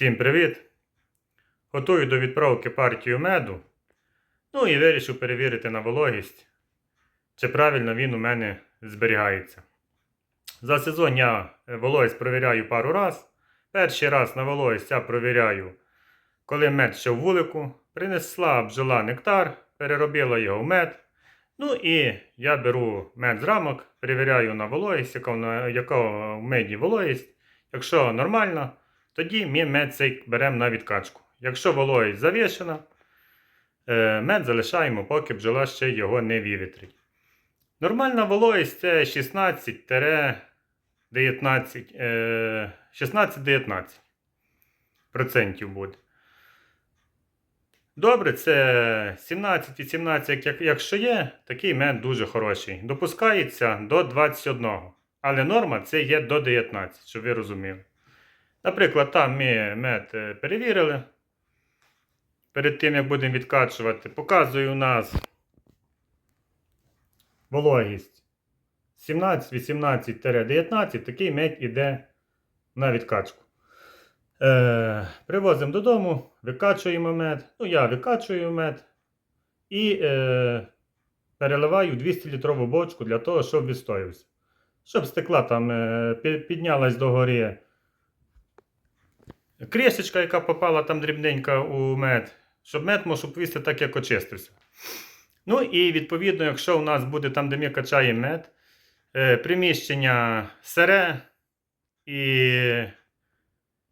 Всім привіт! Готую до відправки партію меду. Ну і вирішив перевірити на вологість, чи правильно він у мене зберігається. За сезон я вологість провіряю пару раз. Перший раз на вологість я провіряю, коли мед ще в вулику. Принесла бджола нектар, переробила його в мед. Ну і я беру мед з рамок, перевіряю на вологість, яка, в меді вологість. Якщо нормально, тоді ми мед цей беремо на відкачку. Якщо вологість завішена, е, мед залишаємо, поки бджола ще його не вивітрить. Нормальна вологість це 16-19 е, 16-19 процентів буде. Добре, це 17-18, як, якщо є, такий мед дуже хороший. Допускається до 21. Але норма це є до 19, щоб ви розуміли. Наприклад, там ми мед е, перевірили. Перед тим, як будемо відкачувати, показую у нас вологість 17-18-19. Такий мед іде на відкачку. Е, привозимо додому, викачуємо мед. Ну, я викачую мед і е, переливаю 200-літрову бочку для того, щоб відстоявся. Щоб стекла там е, піднялась догори кришечка, яка попала там дрібненька у мед, щоб мед мав повісти так, як очистився. Ну і відповідно, якщо у нас буде там, де ми качаємо мед, е, приміщення сире і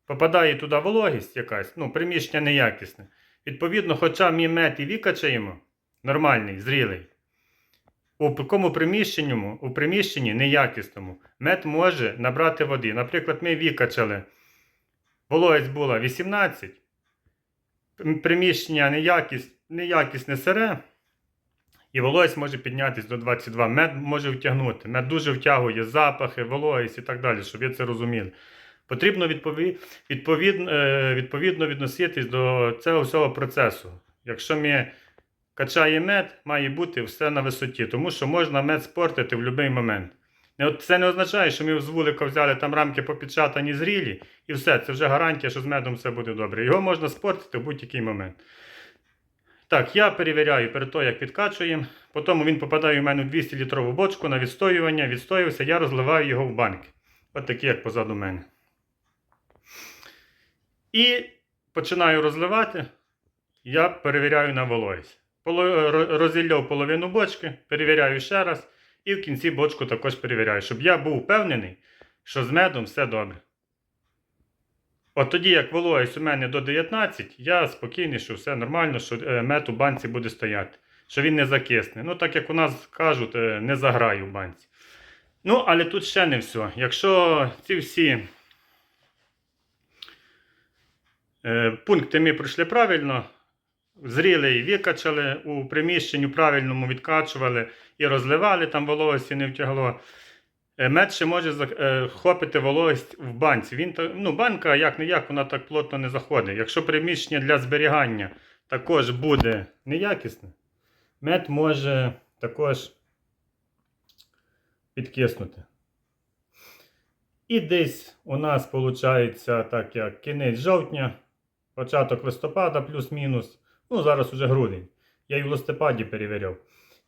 попадає туди вологість якась, ну, приміщення неякісне. Відповідно, хоча ми мед і викачаємо, нормальний, зрілий, у якому приміщенні, у приміщенні неякісному мед може набрати води. Наприклад, ми викачали, вологість була 18, приміщення неякіс, неякісне сире, і вологість може піднятися до 22. Мед може втягнути. Мед дуже втягує запахи, вологість і так далі, щоб ви це розуміли. Потрібно відпові... відповідно, е, відповідно відноситись до цього всього процесу. Якщо ми качаємо мед, має бути все на висоті, тому що можна мед спортити в будь-який момент. От Це не означає, що ми з вулика взяли там рамки попечатані зрілі, і все, це вже гарантія, що з медом все буде добре. Його можна спортити в будь-який момент. Так, я перевіряю перед того, як відкачуємо. Потім він попадає у мене в 200-літрову бочку на відстоювання. Відстоювався, я розливаю його в банки. От такі, як позаду мене. І починаю розливати. Я перевіряю на вологість. Розілляв половину бочки, перевіряю ще раз. І в кінці бочку також перевіряю, щоб я був впевнений, що з медом все добре. От тоді, як вологість у мене до 19, я спокійний, що все нормально, що е, мед у банці буде стояти, що він не закисне. Ну, так як у нас кажуть, е, не заграю в банці. Ну, але тут ще не все. Якщо ці всі е, пункти ми пройшли правильно, зріли і викачали, у приміщенні правильному відкачували і розливали, там вологості не втягло. Е, Мед ще може зах- е, вологість в банці. Він, ну, банка, як не як, вона так плотно не заходить. Якщо приміщення для зберігання також буде неякісне, мед може також підкиснути. І десь у нас виходить так, як кінець жовтня, початок листопада, плюс-мінус. Ну, зараз уже грудень. Я і в листопаді перевіряв.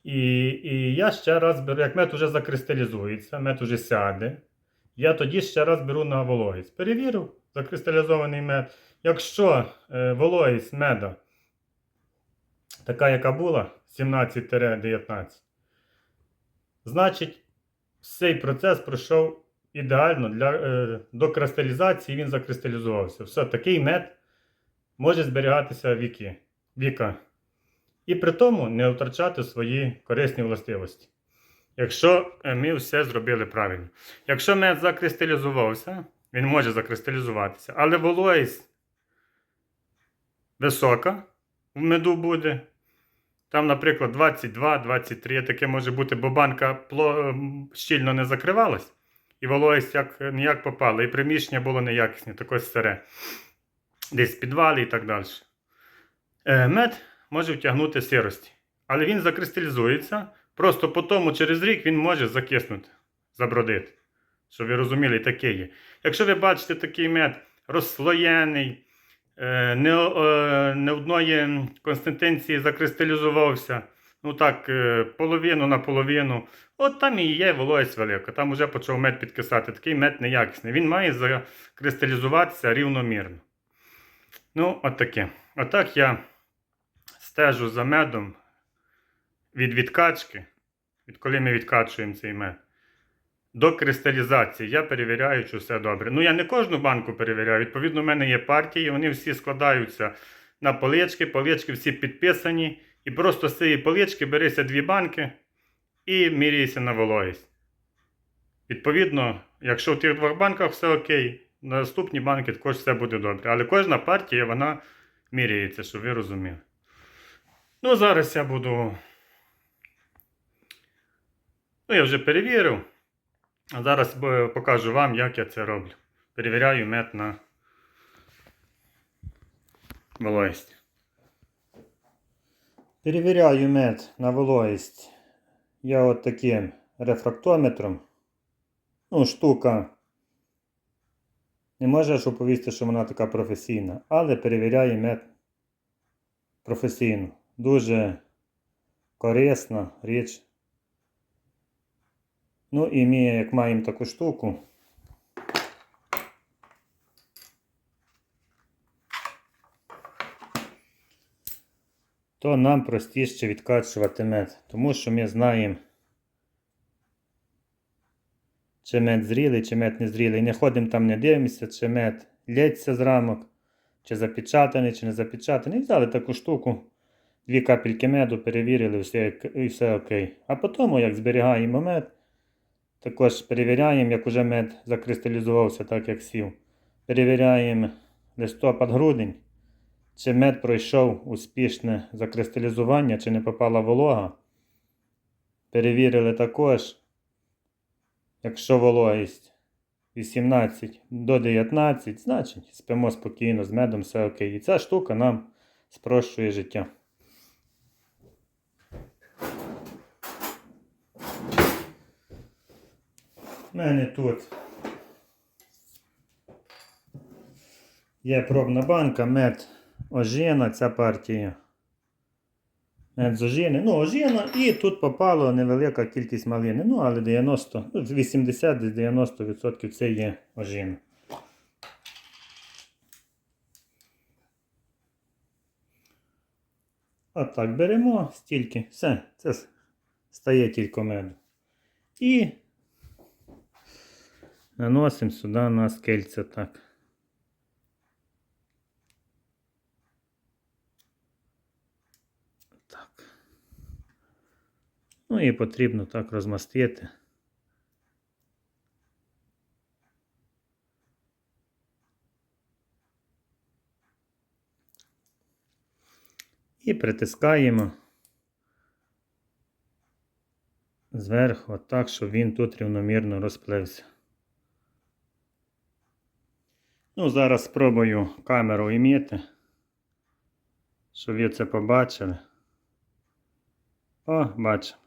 І, і я ще раз беру, як мед уже закристалізується, мед уже сяде. Я тоді ще раз беру на вологість. Перевірив закристалізований мед. Якщо е, вологість меда така, яка була, 17-19, значить цей процес пройшов ідеально для, е, до кристалізації, він закристалізувався. Все, такий мед може зберігатися віки, віка. І при тому не втрачати свої корисні властивості. Якщо е, ми все зробили правильно. Якщо мед закристалізувався, він може закристалізуватися, але вологість висока в меду буде. Там, наприклад, 22-23 таке може бути, бо банка ем, щільно не закривалась, і вологість як, ніяк попала, і приміщення було неякісне, таке старе. Десь підвали і так далі. Е, Мед може втягнути сирості, але він закристалізується. Просто по тому через рік він може закиснути, забродити. Щоб ви розуміли, таке є. Якщо ви бачите такий мед розслоєний, е, не, е, не одної консистенції закристалізувався. Ну так, половину на половину. От там і є вологість велика. Там вже почав мед підкисати. Такий мед неякісний. Він має закристалізуватися рівномірно. Ну, от таке. Отак я стежу за медом від відкачки, відколи ми відкачуємо цей мед. До кристалізації я перевіряю, чи все добре. Ну, я не кожну банку перевіряю. Відповідно, в мене є партії, вони всі складаються на полички, полички всі підписані. І просто з цієї полички берися дві банки і міряйся на вологість. Відповідно, якщо в тих двох банках все окей, на наступні банки також все буде добре. Але кожна партія вона міряється, щоб ви розуміли. Ну, зараз я буду. Ну, я вже перевірив. А зараз е, покажу вам, як я це роблю. Перевіряю мед на вологість. Перевіряю мед на вологість. Я от таким рефрактометром. Ну, штука. Не може ж оповісти, що вона така професійна, але перевіряє мед професійно. Дуже корисна річ. Ну і ми, як маємо таку штуку. то нам простіше відкачувати мед, тому що ми знаємо, чи мед зрілий, чи мед не зрілий. Не ходимо там, не дивимося, чи мед лється з рамок, чи запечатаний, чи не запечатаний. Взяли таку штуку, дві капельки меду, перевірили, все, і все окей. А потім, як зберігаємо мед, також перевіряємо, як уже мед закристалізувався, так як сів. Перевіряємо листопад-грудень. Чи мед пройшов успішне закристалізування, чи не попала волога. Перевірили також, якщо вологість 18 до 19, значить спимо спокійно з медом, все окей. І ця штука нам спрощує життя. У мене тут є пробна банка, мед ожина, ця партія. Мед з ожини. Ну, ожина, і тут попало невелика кількість малини. Ну, але 90, ну, 80-90% це є ожина. Отак беремо стільки. Все, це стає тільки меду. І наносимо сюди на скельце так. Так. Ну і потрібно так розмастити. І притискаємо зверху так, щоб він тут рівномірно розплився. Ну, зараз спробую камеру іміти, щоб ви це побачили. О, бачимо.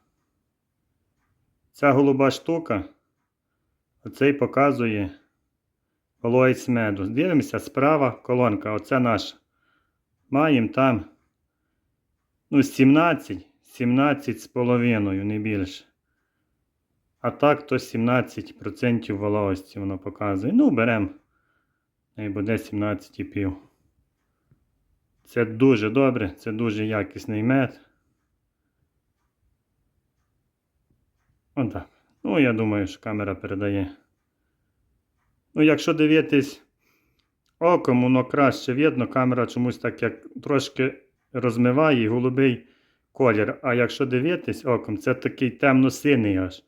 Ця голуба штука, оцей показує вологість меду. Дивимося, справа колонка, оце наша. Маємо там ну, 17, 17 з не більше. А так то 17% вологості воно показує. Ну, беремо. І буде 17,5. Це дуже добре, це дуже якісний мед. Отак. Ну, я думаю, що камера передає. Ну, якщо дивитись оком, воно краще видно, камера чомусь так як трошки розмиває голубий колір. А якщо дивитись оком, це такий темно-синий аж.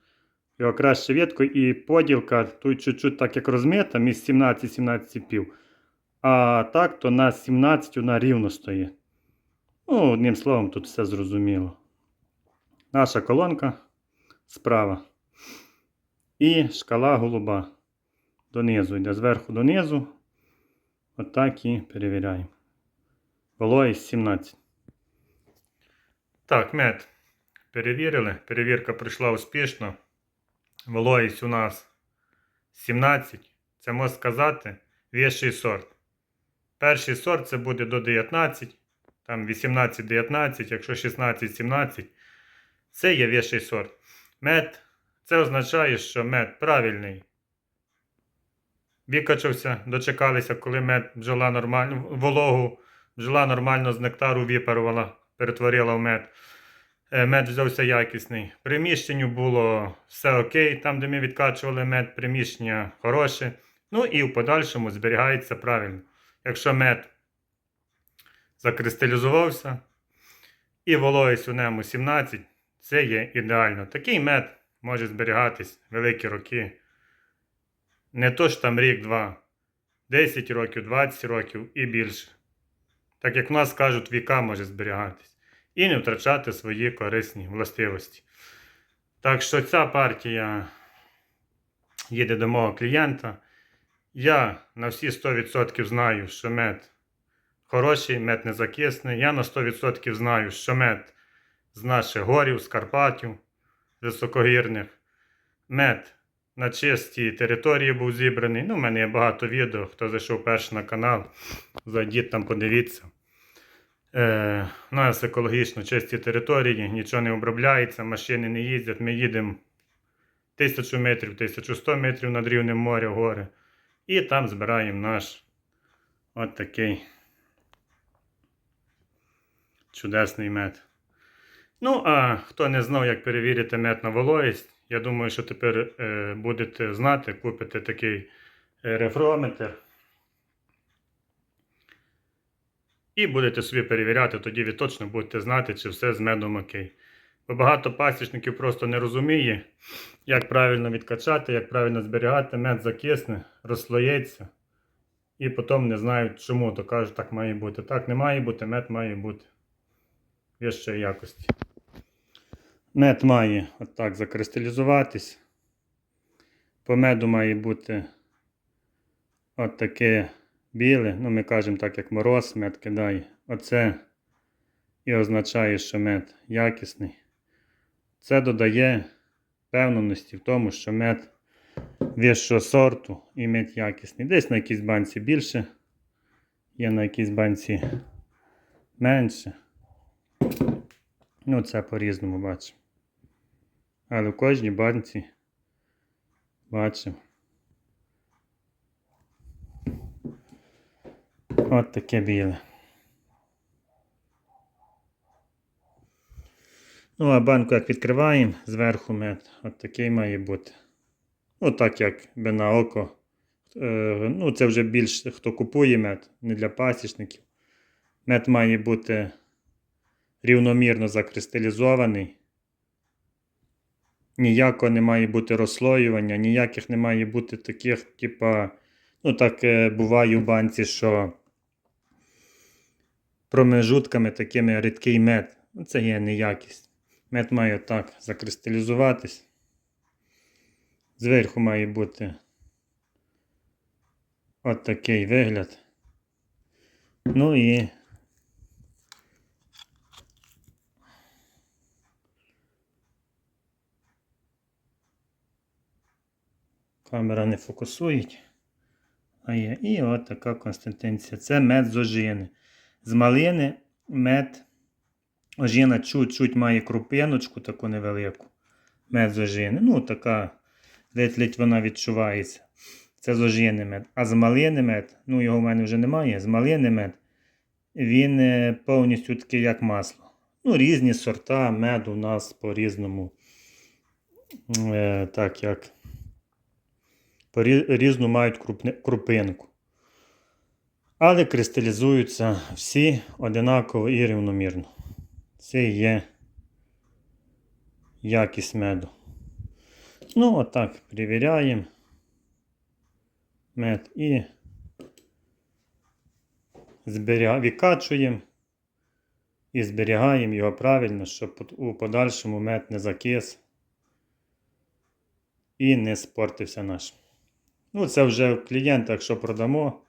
Його краще видко і поділка тут чуть-чуть так як розмита, між 17-17,5. А так, то на 17 вона рівно стоїть. Ну, одним словом, тут все зрозуміло. Наша колонка справа. І шкала голуба. Донизу йде зверху донизу. Отак і перевіряємо. Вологість 17. Так, мед. Перевірили. Перевірка пройшла успішно. Вологість у нас 17. Це можна сказати вищий сорт. Перший сорт це буде до 19, там 18-19, якщо 16-17, це є вищий сорт. Мед, це означає, що мед правильний. Викачався, дочекалися, коли мед бджола нормально, вологу, бджола нормально з нектару випарувала, перетворила в мед. Е, Мед взявся якісний. Приміщенню було все окей, там, де ми відкачували мед, приміщення хороше. Ну і в подальшому зберігається правильно. Якщо мед закристалізувався і вологість у ньому 17, це є ідеально. Такий мед може зберігатись великі роки. Не то ж там рік-два, 10 років, 20 років і більше. Так як в нас кажуть, віка може зберігатись. І не втрачати свої корисні властивості. Так що ця партія їде до мого клієнта. Я на всі 100% знаю, що мед хороший, мед не закисний. Я на 100% знаю, що мед з наших горів, з Карпатів, високогірних. Мед на чистій території був зібраний. Ну, в мене є багато відео. Хто зайшов перший на канал, зайдіть там, подивіться. Е, у нас екологічно чисті території, нічого не обробляється, машини не їздять. Ми їдемо 1000 метрів, 1100 метрів над рівнем моря, гори. І там збираємо наш от такий чудесний мед. Ну, а хто не знав, як перевірити мед на вологість, я думаю, що тепер е, будете знати, купите такий е, рефрометр. І будете собі перевіряти, тоді ви точно будете знати, чи все з медом окей. Бо багато пасічників просто не розуміє, як правильно відкачати, як правильно зберігати, мед закисне, розслоється. І потім не знають чому, то кажуть, так має бути. Так не має бути, мед має бути вищої якості. Мед має отак закристалізуватись. По меду має бути от таке біле, ну ми кажемо так, як мороз, мед кидає. Оце і означає, що мед якісний. Це додає певності в тому, що мед вищого сорту і мед якісний. Десь на якійсь банці більше, є на якійсь банці менше. Ну, це по-різному бачимо. Але в кожній банці бачимо. От таке біле. Ну, а банку як відкриваємо, зверху мед. От такий має бути. Ну, так як би на око. Е, ну, це вже більш хто купує мед, не для пасічників. Мед має бути рівномірно закристалізований. Ніякого не має бути розслоювання, ніяких не має бути таких, типа, ну так е, буває в банці, що промежутками такими рідкий мед. Ну, Це є неякість. Мед має так закристалізуватись. Зверху має бути от такий вигляд. Ну і камера не фокусує. А є. І от така консистенція. Це мед з ожини. З малини мед. Ожина чуть-чуть має крупиночку таку невелику. Мед з ожини. Ну, така ледь-ледь вона відчувається. Це з ожини мед. А з малини мед, ну його в мене вже немає. З малини мед, він е, повністю такий, як масло. Ну, різні сорта меду у нас по-різному. Е, так як по різну мають крупни- крупинку. Але кристалізуються всі одинаково і рівномірно. Це є якість меду. Ну, отак перевіряємо мед і зберіга... відкачуємо і зберігаємо його правильно, щоб у подальшому мед не закис і не спортився наш. Ну, це вже клієнта, якщо продамо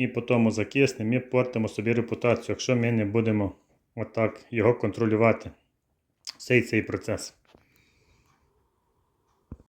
і по тому закисне, ми портимо собі репутацію, якщо ми не будемо отак його контролювати. Цей цей процес.